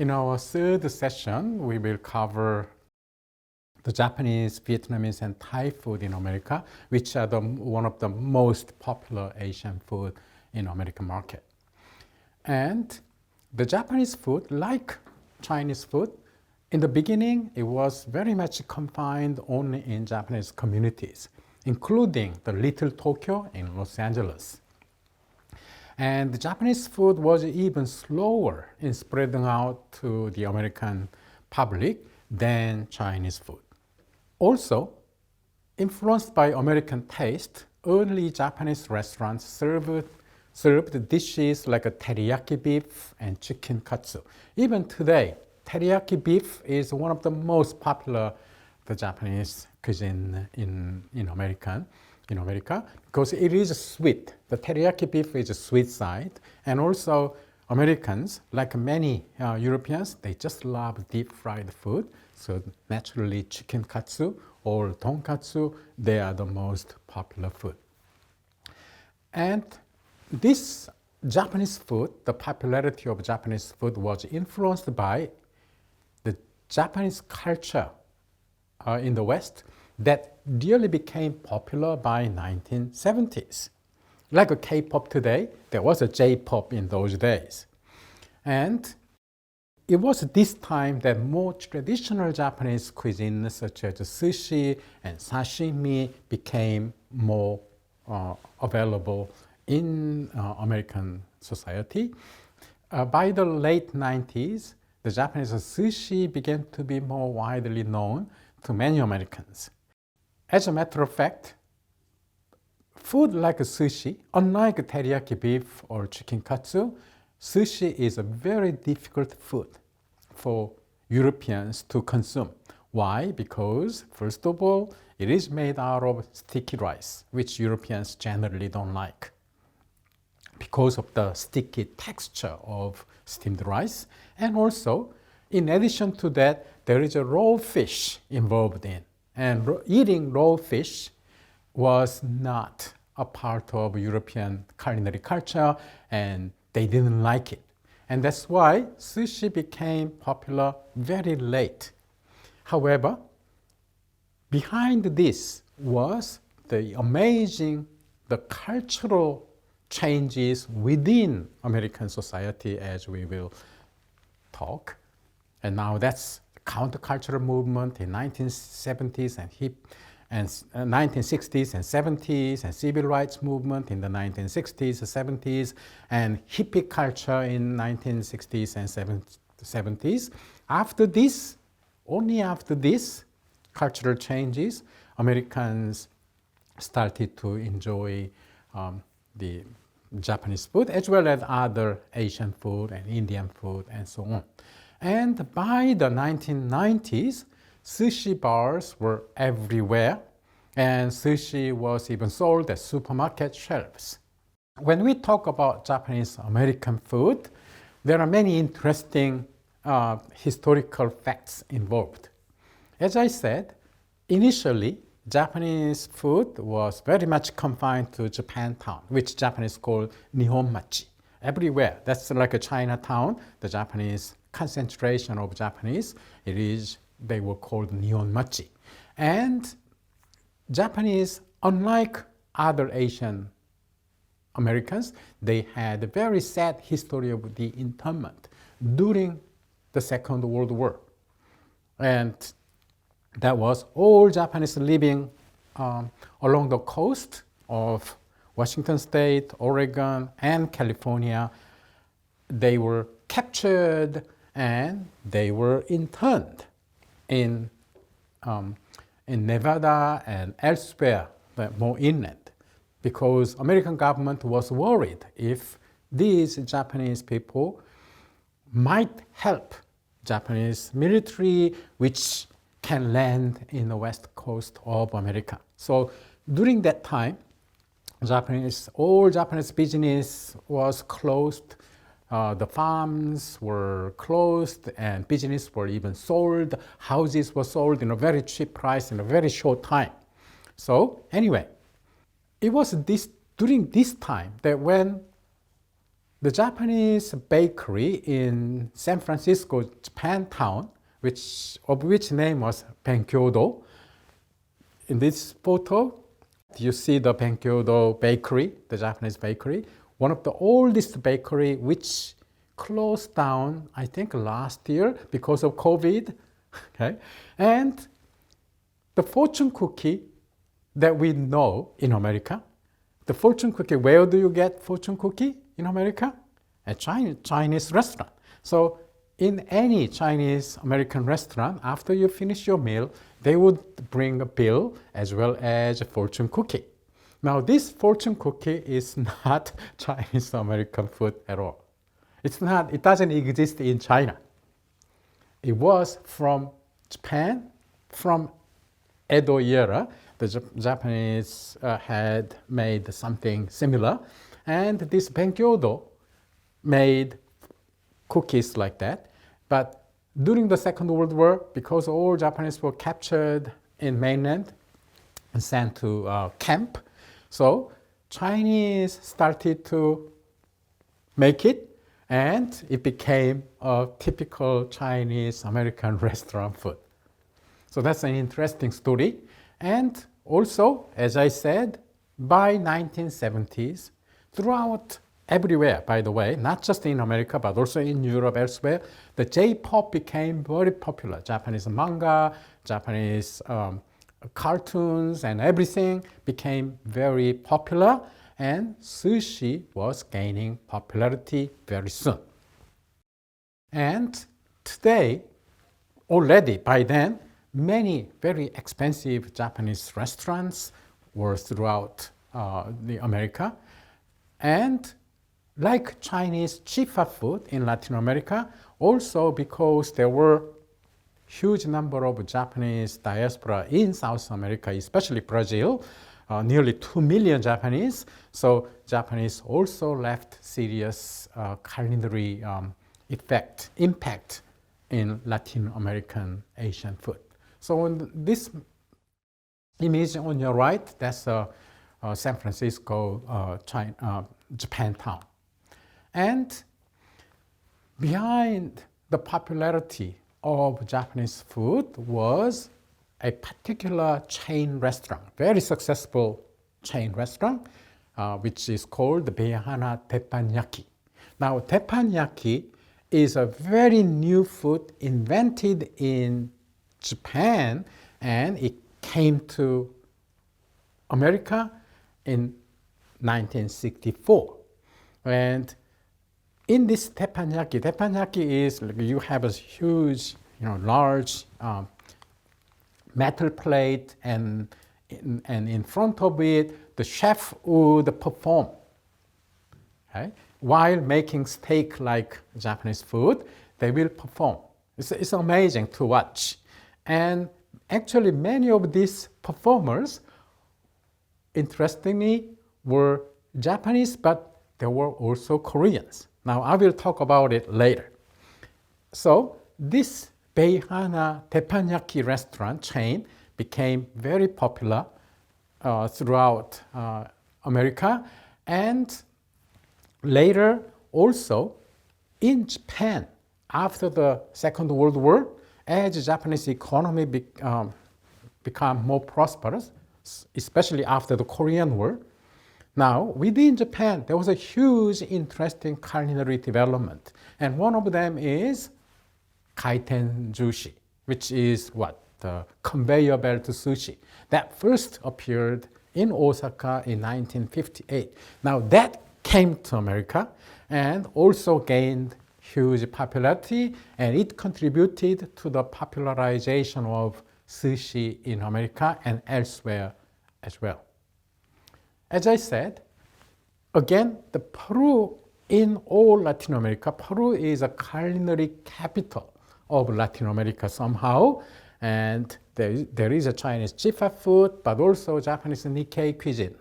In our third session, we will cover the Japanese, Vietnamese, and Thai food in America, which are the, one of the most popular Asian food in American market. And the Japanese food, like Chinese food, in the beginning, it was very much confined only in Japanese communities, including the Little Tokyo in Los Angeles. And the Japanese food was even slower in spreading out to the American public than Chinese food. Also, influenced by American taste, early Japanese restaurants served, served dishes like a teriyaki beef and chicken katsu. Even today, teriyaki beef is one of the most popular the Japanese cuisine in, in American in America because it is sweet. The teriyaki beef is a sweet side, and also Americans, like many uh, Europeans, they just love deep fried food. So naturally, chicken katsu or tonkatsu, they are the most popular food. And this Japanese food, the popularity of Japanese food was influenced by the Japanese culture uh, in the West that really became popular by 1970s. Like a K-pop today, there was a J-pop in those days. And it was this time that more traditional Japanese cuisine such as sushi and sashimi became more uh, available in uh, American society. Uh, by the late 90s, the Japanese sushi began to be more widely known to many Americans. As a matter of fact, food like sushi, unlike teriyaki beef or chicken katsu, sushi is a very difficult food for Europeans to consume. Why? Because, first of all, it is made out of sticky rice, which Europeans generally don't like because of the sticky texture of steamed rice. And also, in addition to that, there is a raw fish involved in. And eating raw fish was not a part of European culinary culture, and they didn't like it. And that's why sushi became popular very late. However, behind this was the amazing the cultural changes within American society as we will talk. And now that's countercultural movement in 1970s and hip and uh, 1960s and 70s and civil rights movement in the 1960s and 70s and hippie culture in 1960s and 70s. After this, only after this cultural changes, Americans started to enjoy um, the Japanese food as well as other Asian food and Indian food and so on. And by the 1990s, sushi bars were everywhere, and sushi was even sold at supermarket shelves. When we talk about Japanese American food, there are many interesting uh, historical facts involved. As I said, initially, Japanese food was very much confined to Japantown, which Japanese call Nihonmachi. Everywhere, that's like a Chinatown, the Japanese concentration of Japanese, it is, they were called Nihonmachi. And Japanese, unlike other Asian Americans, they had a very sad history of the internment during the Second World War. And that was all Japanese living um, along the coast of Washington State, Oregon, and California. They were captured and they were interned in, um, in Nevada and elsewhere, but more inland, because American government was worried if these Japanese people might help Japanese military, which can land in the west coast of America. So during that time, Japanese, all Japanese business was closed uh, the farms were closed and business were even sold. Houses were sold in a very cheap price in a very short time. So anyway, it was this during this time that when the Japanese bakery in San Francisco, Japantown, which of which name was Benkyodo. In this photo, you see the Benkyodo bakery, the Japanese bakery, one of the oldest bakery which closed down, I think, last year because of COVID. Okay, and the fortune cookie that we know in America, the fortune cookie. Where do you get fortune cookie in America? A Chinese Chinese restaurant. So in any Chinese American restaurant, after you finish your meal, they would bring a bill as well as a fortune cookie. Now, this fortune cookie is not Chinese American food at all. It's not, it doesn't exist in China. It was from Japan, from Edo era. The Japanese uh, had made something similar, and this Benkyodo made cookies like that. But during the Second World War, because all Japanese were captured in mainland and sent to uh, camp, so Chinese started to make it, and it became a typical Chinese American restaurant food. So that's an interesting story. And also, as I said, by 1970s, throughout everywhere, by the way, not just in America, but also in Europe, elsewhere, the J-pop became very popular. Japanese manga, Japanese um, cartoons, and everything became very popular, and sushi was gaining popularity very soon. And today, already by then, many very expensive Japanese restaurants were throughout uh, the America, and like Chinese cheaper food in Latin America, also because there were huge number of Japanese diaspora in South America, especially Brazil, uh, nearly 2 million Japanese. So Japanese also left serious uh, culinary um, effect, impact in Latin American Asian food. So this image on your right, that's uh, uh San Francisco, uh, China, uh, Japantown. And behind the popularity of Japanese food was a particular chain restaurant, very successful chain restaurant, uh, which is called Beyahana Teppanyaki. Now, teppanyaki is a very new food invented in Japan and it came to America in 1964. And in this teppanyaki, teppanyaki is like you have a huge, you know, large um, metal plate, and in, and in front of it, the chef would perform. Okay? While making steak like Japanese food, they will perform. It's, it's amazing to watch. And actually, many of these performers, interestingly, were Japanese, but there were also Koreans. Now, I will talk about it later. So, this Beihana Teppanyaki restaurant chain became very popular uh, throughout uh, America and later also in Japan after the Second World War, as Japanese economy be, um, became more prosperous, especially after the Korean War, now, within Japan, there was a huge interesting culinary development. And one of them is kaiten sushi, which is what? The conveyor belt sushi that first appeared in Osaka in 1958. Now, that came to America and also gained huge popularity, and it contributed to the popularization of sushi in America and elsewhere as well. As I said, again, the Peru in all Latin America, Peru is a culinary capital of Latin America somehow. And there, there is a Chinese chifa food, but also Japanese Nikkei cuisine.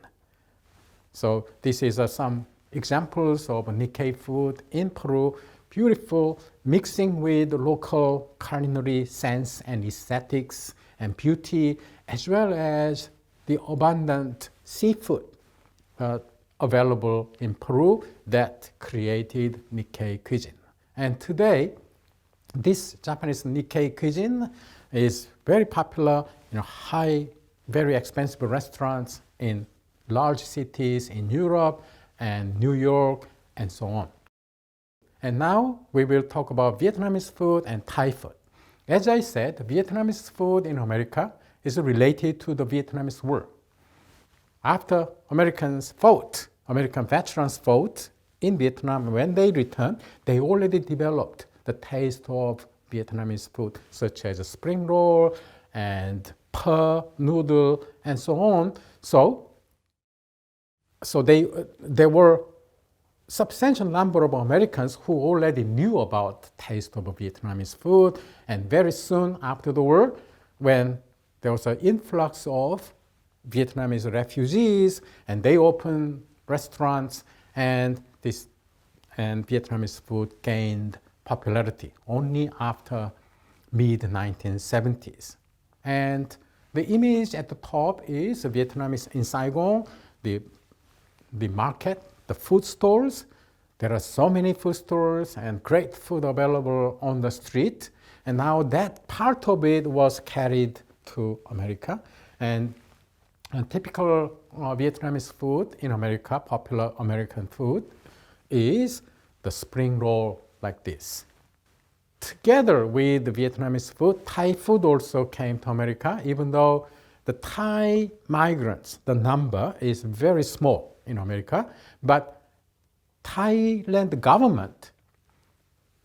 So this is uh, some examples of Nikkei food in Peru, beautiful, mixing with local culinary sense and aesthetics and beauty, as well as the abundant seafood uh, available in Peru that created Nikkei cuisine. And today, this Japanese Nikkei cuisine is very popular in high, very expensive restaurants in large cities in Europe and New York and so on. And now we will talk about Vietnamese food and Thai food. As I said, Vietnamese food in America is related to the Vietnamese War. After Americans fought, American veterans fought in Vietnam, when they returned, they already developed the taste of Vietnamese food, such as spring roll and pho, noodle, and so on. So, so they, there were substantial number of Americans who already knew about the taste of Vietnamese food. And very soon after the war, when there was an influx of Vietnamese refugees, and they opened restaurants, and this and Vietnamese food gained popularity only after mid 1970s. And the image at the top is Vietnamese in Saigon, the, the market the food stores. There are so many food stores and great food available on the street. And now that part of it was carried to America. And, and typical uh, Vietnamese food in America, popular American food, is the spring roll like this. Together with the Vietnamese food, Thai food also came to America, even though the Thai migrants, the number is very small in America, but Thailand government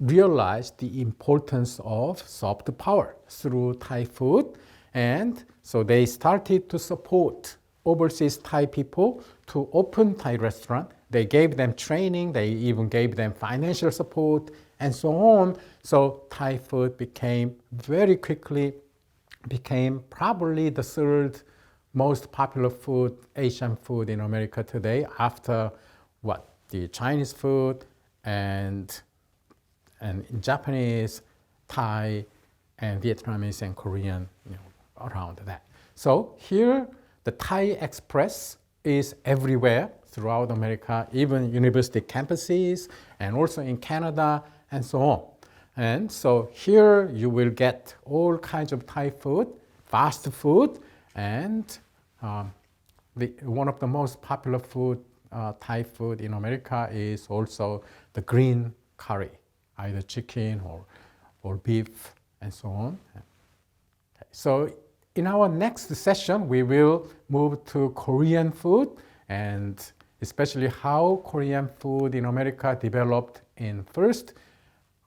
realized the importance of soft power through Thai food, and so they started to support overseas Thai people to open Thai restaurant. They gave them training, they even gave them financial support, and so on. So Thai food became very quickly became probably the third most popular food, Asian food in America today after what? The Chinese food and, and Japanese, Thai, and Vietnamese and Korean you know, around that. So here, the Thai Express is everywhere throughout America, even university campuses, and also in Canada, and so on. And so here you will get all kinds of Thai food, fast food, and um, the, one of the most popular food, uh, Thai food in America is also the green curry, either chicken or, or beef and so on. Okay. So in our next session, we will move to Korean food and especially how Korean food in America developed in first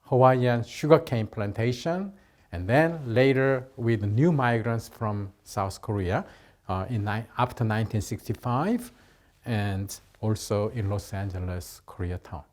Hawaiian sugarcane plantation and then later with new migrants from South Korea uh, in after 1965 and also in Los Angeles, Koreatown.